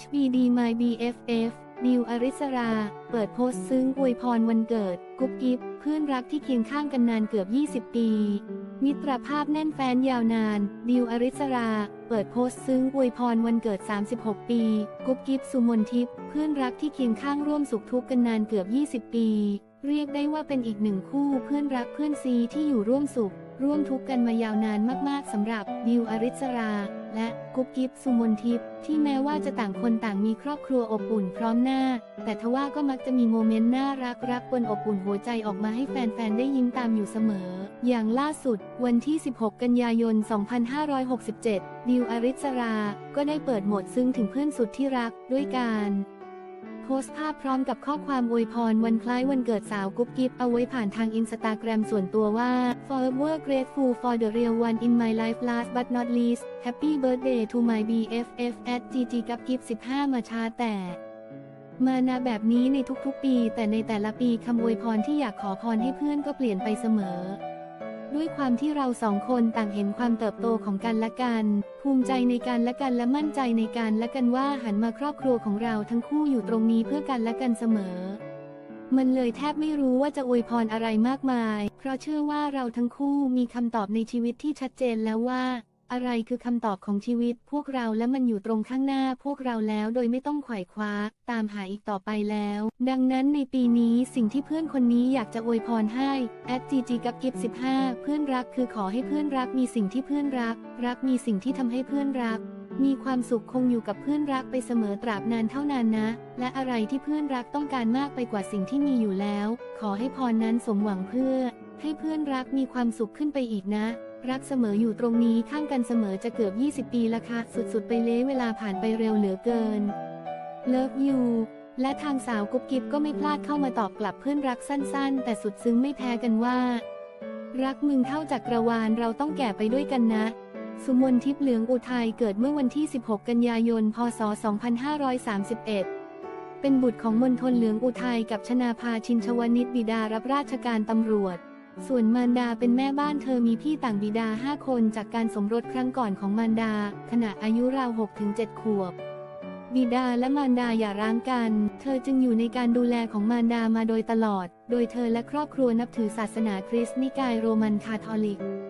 HBD My BFF ดิวอริสรา เปิดโพสต์ซึ้งอวยพรวันเกิด กุ๊บกิ๊บเพื่อนรักที่เคียงข้างกันนานเกือบ 20 ปี มิตรภาพแน่นแฟนยาวนาน ดิวอริสรา เปิดโพสต์ซึ้งอวยพรวันเกิด 36 ปี กุ๊บกิ๊บสุมนทิพย์เพื่อนรักที่เคียงข้างร่วมสุขทุกข์กันนานเกือบ 20 ปี เรียกได้ว่าเป็นอีกหนึ่งคู่เพื่อนรักเพื่อนซีที่อยู่ร่วมสุข ร่วมทุกข์กันมายาวนานมากๆสำหรับดิวอริสรา และกุ๊บกิ๊บสุมนทิพย์ที่แม้ว่าจะต่างคนต่างมีครอบครัวอบอุ่นพร้อมหน้า แต่ทว่าก็มักจะมีโมเมนต์น่ารักรักบนอบอุ่นหัวใจออกมาให้แฟนๆ ได้ยิ้มตามอยู่เสมอ อย่างล่าสุด วันที่ 16 กันยายน 2567 ดิวอริสรา ก็ได้เปิดโหมดซึ้งถึงเพื่อนสุดที่รักด้วยการ โพสต์ภาพพร้อมกับข้อความอวยพรวันคล้ายวันเกิดสาวกุ๊บกิ๊บเอาไว้ผ่านทางอินสตาแกรมส่วนตัวว่า forever grateful for the real one in my life last but not least happy birthday to my BFF at gg กับกิฟ15 มาช้าแต่ มานาแบบนี้ในทุกๆปี แต่ในแต่ละปีคำอวยพรที่อยากขอพรให้เพื่อนก็เปลี่ยนไปเสมอ ด้วยความที่เราสองคนต่างเห็นความเติบโตของกันและกัน ภูมิใจในการและกันและมั่นใจในการและกันว่าหันมาครอบครัวของเราทั้งคู่อยู่ตรงนี้เพื่อกันและกันเสมอ มันเลยแทบไม่รู้ว่าจะอวยพรอะไรมากมาย เพราะเชื่อว่าเราทั้งคู่มีคำตอบในชีวิตที่ชัดเจนแล้วว่า อะไรคือคำตอบของชีวิตพวกเราและมันอยู่ตรงข้างหน้าพวกเราแล้วโดยไม่ต้องไขว่คว้า ตามหาอีกต่อไปแล้ว ดังนั้นในปีนี้สิ่งที่เพื่อนคนนี้อยากจะอวยพรให้แอดจีจีกับกิฟ15 เพื่อนรักคือขอให้เพื่อนรักมีสิ่งที่เพื่อนรัก รักมีสิ่งที่ทำให้เพื่อนรัก มีความสุขคงอยู่กับเพื่อนรักไปเสมอตราบนานเท่านานนะ และอะไรที่เพื่อนรักต้องการมากไปกว่าสิ่งที่มีอยู่แล้ว ขอให้พรนั้นสมหวังเพื่อ ให้เพื่อนรักมีความสุขขึ้นไปอีกนะ รักเสมออยู่ตรงนี้ข้างกันเสมอจะเกือบ 20 ปีละค่ะ สุดๆ ไปเลยเวลาผ่านไปเร็วเหลือเกิน Love you และทางสาวกุ๊บกิ๊บก็ไม่พลาดเข้ามาตอบกลับเพื่อนรักสั้นๆ แต่สุดซึ้งไม่แพ้กันว่า รักมึงเท่าจักรวาลเราต้องแก่ไปด้วยกันนะ สุมนทิพย์เหลืองอุทัยเกิดเมื่อวันที่ 16 กันยายน พศ 2531เป็นบุตรของมณฑลเหลืองอุทัยกับชนาภาชินชวนิตบิดารับราชการตำรวจ ส่วนมารดาเป็นแม่บ้านเธอมีพี่ต่างบิดา 5 คนจากการสมรสครั้งก่อนของมารดา ขณะอายุราว 6-7 ขวบ บิดาและมารดาอย่าร้างกัน เธอจึงอยู่ในการดูแลของมารดามาโดยตลอด โดยเธอและครอบครัวนับถือศาสนาคริสต์นิกายโรมันคาทอลิก